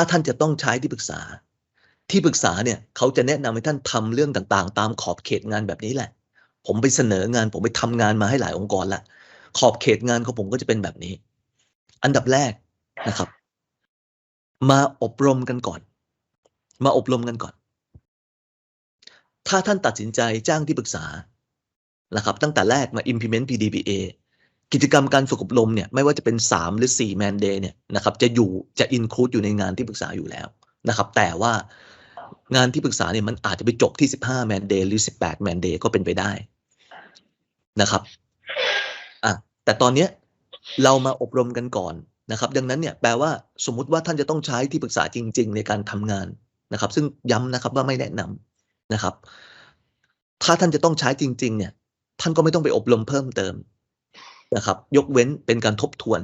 ถ้าท่านจะต้องใช้ที่ปรึกษา ที่ปรึกษาเนี่ยเขาจะแนะนำให้ท่านทำเรื่องต่างๆ ตามขอบเขตงานแบบนี้แหละ ผมไปเสนองาน ผมไปทำงานมาให้หลายองค์กรละขอบเขตงานของผมก็จะเป็นแบบนี้ อันดับแรกนะครับ มาอบรมกันก่อน มาอบรมกันก่อน ถ้าท่านตัดสินใจจ้างที่ปรึกษานะครับตั้งแต่แรกมา implement PDPA กิจกรรมการฝึกอบรมเนี่ยไม่ว่าจะเป็น 3 หรือ4 man day เนี่ยนะครับจะอยู่จะ include อยู่ในงานที่ปรึกษาอยู่แล้วนะครับ แต่ว่างานที่ปรึกษาเนี่ยมันอาจจะไปจบที่ 15 man day หรือ 18 man day ก็เป็นไปได้นะครับอะแต่ตอนเนี้ยเรามาอบรมกันก่อนนะครับ ดังนั้นเนี่ยแปลว่าสมมุติว่าท่านจะต้องใช้ที่ปรึกษาจริง ๆ ในการทำงานนะครับ ซึ่งย้ำนะครับว่าไม่แนะนำนะครับ ถ้าท่านจะต้องใช้จริง ๆ เนี่ย ท่านก็ไม่ต้องไปอบรมเพิ่มเติม นะครับ ยกเว้นเป็นการทบทวน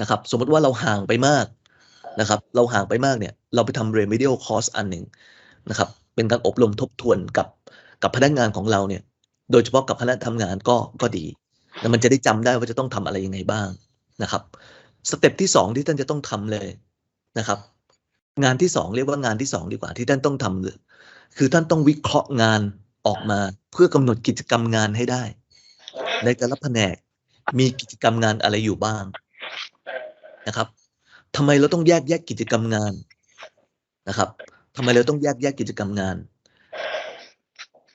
นะครับ สมมติว่าเราห่างไปมากนะครับ เราห่างไปมากเนี่ย เราไปทำ remedial course อันหนึ่งนะครับ เป็นการอบรมทบทวนกับกับพนักงานของเราเนี่ย โดยเฉพาะกับคณะทำงานก็ก็ดีแล้วมันจะได้จำได้ว่าจะต้องทำอะไรยังไงบ้างนะครับสเต็ปที่สองที่ท่านจะต้องทำเลยนะครับ งานที่สองเรียกว่างานที่สองดีกว่าที่ท่านต้องทำเลยคือท่านต้องวิเคราะห์งานออกมาเพื่อกำหนดกิจกรรมงานให้ได้ ในแต่ละแผนก มีกิจกรรมงานอะไรอยู่บ้างนะครับทำไมเราต้องแยกแยกกิจกรรมงานนะครับทำไมเราต้องแยกแยกกิจกรรมงาน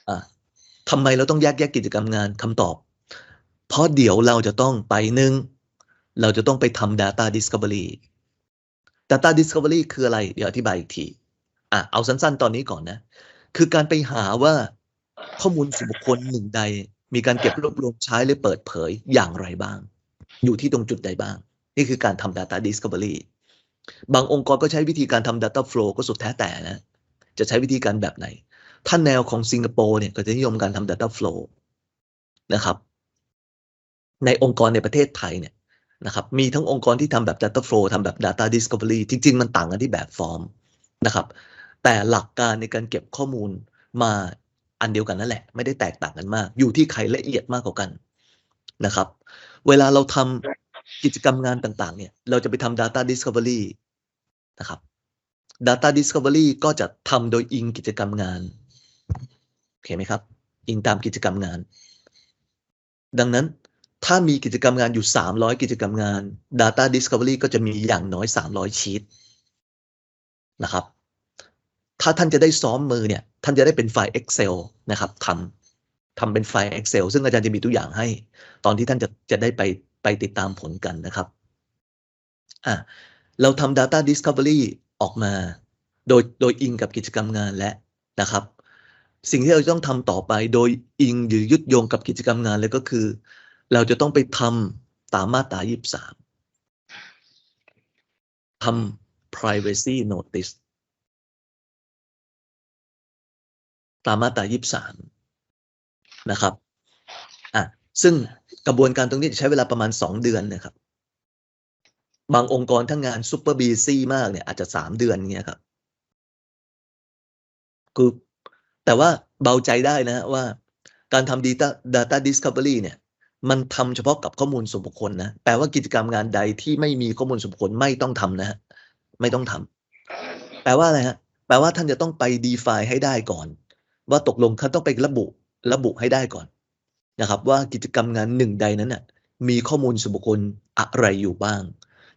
อ่าทำไมเราต้องแยกแยกกิจกรรมงานคำตอบ เพราะเดี๋ยวเราจะต้องไปหนึ่งเราจะต้องไปทำ data discovery data discovery คืออะไร เดี๋ยวอธิบายอีกทีอะเอาสั้นๆ ตอนนี้ก่อนนะ คือการไปหาว่าข้อมูลส่วนบุคคลหนึ่งใด มีการเก็บรวบรวมใช้หรือเปิดเผยอย่างไรบ้าง อยู่ที่ตรงจุดใดบ้าง นี่คือการทำ data discovery บางองค์กรก็ใช้วิธีการทำ data flow ก็สุดแท้แต่นะ จะใช้วิธีการแบบไหนท่านแนวของสิงคโปร์เนี่ยก็จะนิยมการทำ data flow นะครับ ในองค์กรในประเทศไทยเนี่ยนะครับ มีทั้งองค์กรที่ทำแบบ data flow ทำแบบ data discovery จริง ๆ มันต่างกันที่แบบฟอร์มนะครับ แต่หลักการในการเก็บข้อมูลมา อันเดียวกันนั่นแหละ ไม่ได้แตกต่างกันมาก อยู่ที่ใครละเอียดมากกว่ากันนะครับ เวลาเราทำกิจกรรมงานต่าง ๆ เนี่ย เราจะไปทำ data discovery นะครับ data discovery ก็จะทำโดยอิงกิจกรรมงานโอเคไหมครับ อิงตามกิจกรรมงาน ดังนั้นถ้ามีกิจกรรมงานอยู่ 300 กิจกรรมงาน data discovery ก็จะมีอย่างน้อย 300 ชีตนะครับ ถ้าท่านจะได้ซ้อมมือเนี่ย ท่านจะได้เป็นไฟล์ Excel นะครับทำทำเป็นไฟล์ Excel ซึ่งอาจารย์จะมีตัวอย่างให้ ตอนที่ท่านจะจะได้ไปไปติดตามผลกันนะครับอะเราทำ data discovery ออกมา โดยโดยอิงกับกิจกรรมงานและนะครับ สิ่งที่เราต้องทำต่อไปโดยอิงหรือยึดโยงกับกิจกรรมงานเลยก็คือ เราจะต้องไปทำตามมาตรา23ทำ privacy notice ตามมาตรา23นะครับอะซึ่งกระบวนการตรงนี้จะใช้เวลาประมาณ2เดือนนะครับ บางองค์กรทั้งงานซูเปอร์บีซี่มากเนี่ยอาจจะ3เดือนเงี้ยครับคือแต่ว่าเบาใจได้นะว่าการทำ data data discovery เนี่ย มันทำเฉพาะกับข้อมูลส่วนบุคคลนะแปลว่ากิจกรรมงานใดที่ไม่มีข้อมูลส่วนบุคคลไม่ต้องทำนะฮะไม่ต้องทำแปลว่าอะไรฮะแปลว่าท่านจะต้องไป d e f i ให้ได้ก่อน ว่าตกลงเขาต้องไประบุระบุให้ได้ก่อนนะครับ ว่ากิจกรรมงานหนึ่งใดนั้นน่ะมีข้อมูลส่วนบุคคลอะไรอยู่บ้าง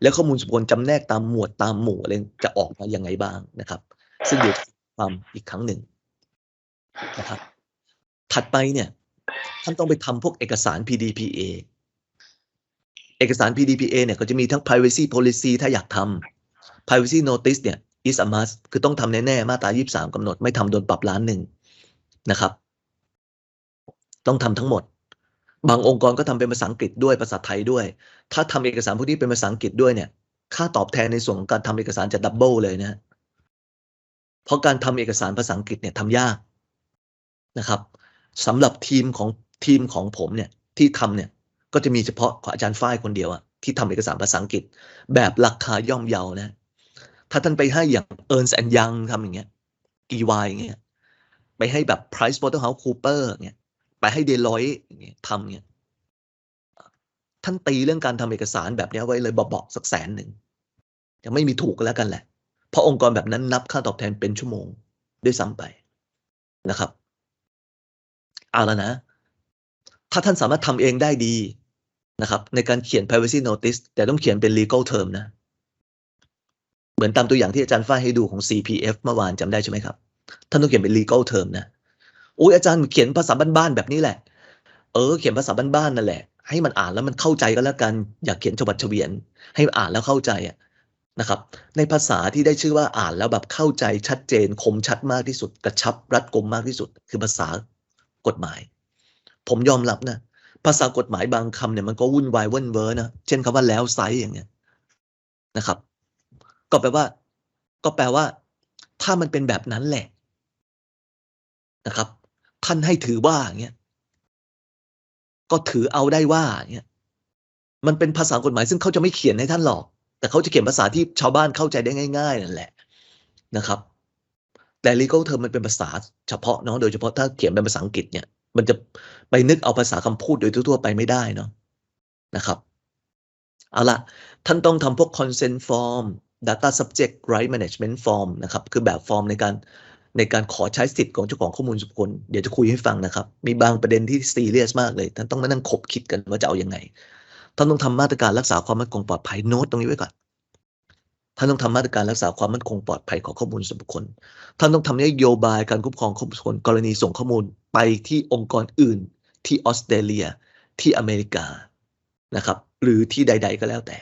และข้อมูลส่วนบุคคลจำแนกตามหมวดตามหมู่อะไรจะออกมายังไงบ้างนะครับ ซึ่งเดี๋ยวความอีกครั้งหนึ่งนะครับ ถัดไปเนี่ยท่านต้องไปทำพวกเอกสาร PDPA เอกสาร PDPA เนี่ยก็จะมีทั้ง privacy policy ถ้าอยากทำ privacy notice เนี่ย is a must คือต้องทำแน่ ๆ มาตรา 23กำหนดไม่ทำโดนปรับล้านหนึ่ง นะครับ ต้องทำทั้งหมด บางองค์กรก็ทำเป็นภาษาอังกฤษด้วยภาษาไทยด้วย ถ้าทำเอกสารพวกนี้เป็นภาษาอังกฤษด้วยเนี่ย ค่าตอบแทนในส่วนของการทำเอกสารจะดับเบิลเลยนะเพราะการทำเอกสารภาษาอังกฤษเนี่ยทำยากนะครับสำหรับทีมของทีมของผมเนี่ยที่ทำเนี่ยก็จะมีเฉพาะของอาจารย์ฝ้ายคนเดียวอะที่ทำเอกสารภาษาอังกฤษ แบบราคาย่อมเยานะ ถ้าท่านไปให้อย่าง Ernst and Young ทำอย่างเงี้ย EY อย่างเงี้ย ไปให้แบบ Price Waterhouse Cooper เงี้ยไปให้ Deloitte อยเงี้ยทำเงี้ยท่านตีเรื่องการทำเอกสารแบบนี้ไว้เลยเบาๆสักแสนหนึ่งยังไม่มีถูกก็แล้วกันแหละ เพราะองค์กรแบบนั้นนับค่าตอบแทนเป็นชั่วโมงด้วยซ้ำไปนะครับเอาแล้วนะ ถ้าท่านสามารถทำเองได้ดีนะครับ ในการเขียน privacy notice แต่ต้องเขียนเป็น legal term นะ เหมือนตามตัวอย่างที่อาจารย์ฝ้ายให้ดูของ CPF เมื่อวานจำได้ใช่ไหมครับ ท่านต้องเขียนเป็น legal term นะโอ้ยอาจารย์เขียนภาษาบ้านๆแบบนี้แหละ เออ เขียนภาษาบ้านๆนั่นแหละ ให้มันอ่านแล้วมันเข้าใจก็แล้วกัน อยากเขียนฉบับเฉวียน ให้อ่านแล้วเข้าใจอะนะครับ ในภาษาที่ได้ชื่อว่าอ่านแล้วแบบเข้าใจชัดเจน คมชัดมากที่สุด กระชับรัดกุมมากที่สุด คือภาษากฎหมาย ผมยอมรับนะภาษากฎหมายบางคำเนี่ยมันก็วุ่นวายเว่นเวอร์นะเช่นคำว่าแล้วไซส์อย่างเงี้ยนะครับ ก็แปลว่า ก็แปลว่า ถ้ามันเป็นแบบนั้นแหละนะครับ ท่านให้ถือว่าอย่างเงี้ยก็ถือเอาได้ว่าอย่างเงี้ยมันเป็นภาษากฎหมายซึ่งเขาจะไม่เขียนให้ท่านหรอก แต่เขาจะเขียนภาษาที่ชาวบ้านเข้าใจได้ง่ายๆนั่นแหละนะครับ แต่ legal term มันเป็นภาษาเฉพาะเนาะโดยเฉพาะถ้าเขียนเป็นภาษาอังกฤษเนี่ย มันจะไปนึกเอาภาษาคำพูดโดยทั่วๆไปไม่ได้เนาะนะครับเอาละท่านต้องทำพวก consent form data subject right management form นะครับคือแบบฟอร์มในการในการขอใช้สิทธิ์ของเจ้าของข้อมูลส่วนบุคคลเดี๋ยวจะคุยให้ฟังนะครับ มีบางประเด็นที่ซีเรียสมากเลย ท่านต้องมานั่งขบคิดกันว่าจะเอาอยัางไง ท่านต้องทำมาตรการรักษาความมั่นคงปลอดภัยโน้ตตรงนี้ไว้ก่อน ท่านต้องทำมาตรการรักษาความมั่นคงปลอดภัยของข้อมูลส่วนบุคคล ท่านต้องทำนโยบายการคุ้มครองข้อมูลส่วนบุคคลกรณีส่งข้อมูลไปที่องค์กรอื่น ที่ออสเตรเลีย ที่อเมริกานะครับ หรือที่ใด ๆ ก็แล้วแต่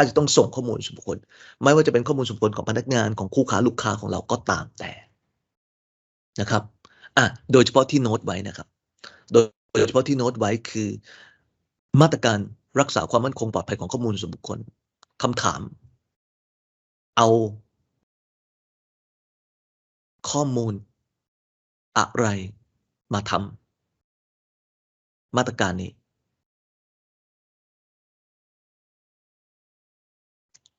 ถ้าจะต้องส่งข้อมูลส่วนบุคคล ไม่ว่าจะเป็นข้อมูลส่วนบุคคลของพนักงานของคู่ค้าลูกค้าของเราก็ตามแต่นะครับอะโดยเฉพาะที่โน้ตไว้นะครับ โดยโดยเฉพาะที่โน้ตไว้คือ มาตรการรักษาความมั่นคงปลอดภัยของข้อมูลส่วนบุคคลคำถาม เอา ข้อมูล อะไรมาทำมาตรการนี้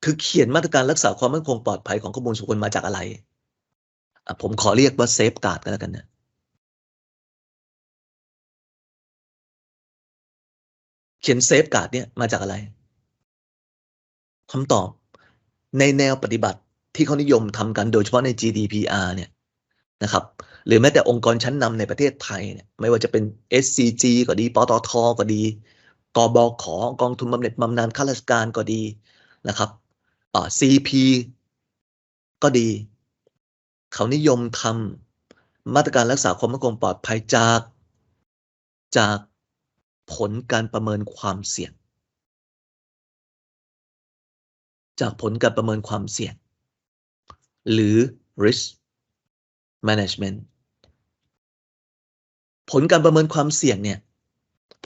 คือเขียนมาตรการรักษาความมั่นคงปลอดภัยของข้อมูลส่วนบุคคลมาจากอะไรผมขอเรียกว่าเซฟการ์ดกันแล้วกันนะเขียนเซฟการ์ดเนี่ยมาจากอะไรคำตอบในแนวปฏิบัติที่เขานิยมทำกันโดยเฉพาะใน GDPR เนี่ยนะครับ หรือแม้แต่องค์กรชั้นนำในประเทศไทยเนี่ยไม่ว่าจะเป็น SCG ก็ดี ปตท ก็ดี กบข กองทุนบำเหน็จบำนาญข้าราชการก็ดีนะครับ อ่า CP ก็ดี เขานิยมทำมาตรการรักษาความมั่นคงปลอดภัยจาก จากผลการประเมินความเสี่ยง จากผลการประเมินความเสี่ยง หรือ risk management ผลการประเมินความเสี่ยงเนี่ย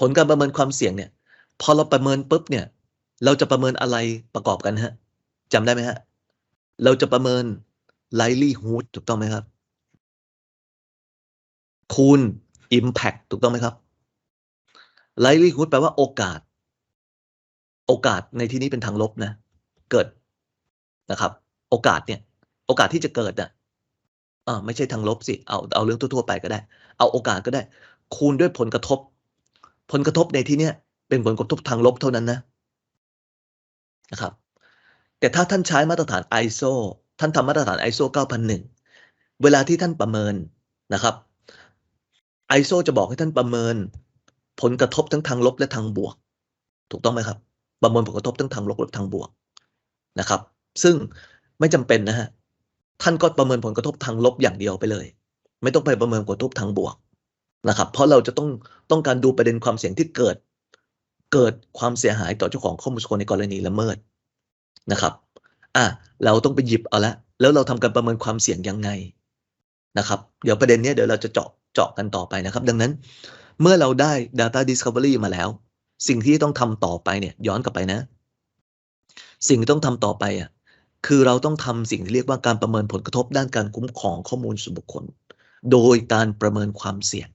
ผลการประเมินความเสี่ยงเนี่ย พอเราประเมินปุ๊บเนี่ย เราจะประเมินอะไรประกอบกันฮะ จำได้ไหมฮะ เราจะประเมิน livelihood ถูกต้องไหมครับ คูณ impact ถูกต้องไหมครับ livelihood แปลว่าโอกาส โอกาสในที่นี้เป็นทางลบนะ เกิดนะครับ โอกาสเนี่ย โอกาสที่จะเกิดอะอ่าไม่ใช่ทางลบสิ เอาเอาเรื่องทั่วๆไปก็ได้ เอาโอกาสก็ได้ คูณด้วยผลกระทบ ผลกระทบในที่เนี้ยเป็นผลกระทบทางลบเท่านั้นนะนะครับ แต่ถ้าท่านใช้มาตรฐาน ISO ท่านทำมาตรฐาน ISO 9001 เวลาที่ท่านประเมินนะครับ ISO จะบอกให้ท่านประเมิน ผลกระทบทั้งทางลบและทางบวก ถูกต้องไหมครับ ประเมินผลกระทบทั้งทางลบและทางบวกนะครับ ซึ่งไม่จำเป็นนะฮะท่านก็ประเมินผลกระทบทางลบอย่างเดียวไปเลย ไม่ต้องไปประเมินผลกระทบทางบวกนะครับ เพราะเราจะต้องต้องการดูประเด็นความเสี่ยงที่เกิด เกิดความเสียหายต่อเจ้าของข้อมูลส่วนในกรณีละเมิด นะครับอะเราต้องไปหยิบเอาละแล้วเราทำการประเมินความเสี่ยงยังไงนะครับ เดี๋ยวประเด็นนี้เดี๋ยวเราจะเจาะเจาะกันต่อไปนะครับ ดังนั้นเมื่อเราได้ Data Discovery มาแล้ว สิ่งที่ต้องทำต่อไปเนี่ยย้อนกลับไปนะ สิ่งที่ต้องทำต่อไปอะคือเราต้องทำสิ่งที่เรียกว่าการประเมินผลกระทบด้านการคุ้มครองข้อมูลส่วนบุคคล โดยการประเมินความเสี่ยง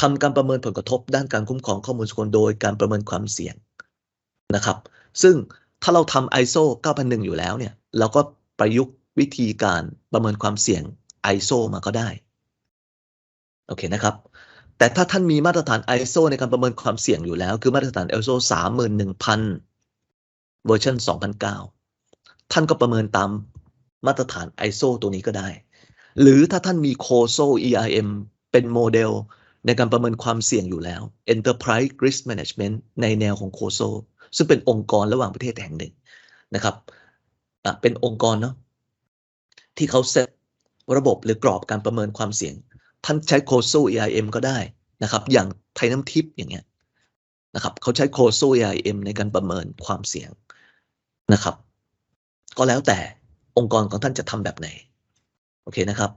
ทำการประเมินผลกระทบด้านการคุ้มครองข้อมูลส่วนบุคคลโดยการประเมินความเสี่ยงนะครับ ซึ่งถ้าเราทำ ISO 9001 อยู่แล้วเนี่ยเราก็ประยุกต์วิธีการประเมินความเสี่ยง ISO มาก็ได้ โอเคนะครับ แต่ถ้าท่านมีมาตรฐาน ISO ในการประเมินความเสี่ยงอยู่แล้ว คือมาตรฐาน ISO 31000 เวอร์ชัน2009 ท่านก็ประเมินตามมาตรฐาน ISO ตัวนี้ก็ได้ หรือถ้าท่านมี COSO ERM เป็นโมเดลในการประเมินความเสี่ยงอยู่แล้ว Enterprise Risk Management ในแนวของ COSO ซึ่งเป็นองค์กรระหว่างประเทศแห่งหนึ่งนะครับเป็นองค์กรเนาะที่เขาเซตระบบหรือกรอบการประเมินความเสี่ยงท่านใช้ COSO EIM ก็ได้นะครับ อย่างไทยน้ำทิพย์อย่างเงี้ยนะครับเขาใช้ COSO EIM ในการประเมินความเสี่ยงนะครับ ก็แล้วแต่องค์กรของท่านจะทำแบบไหน โอเคนะครับ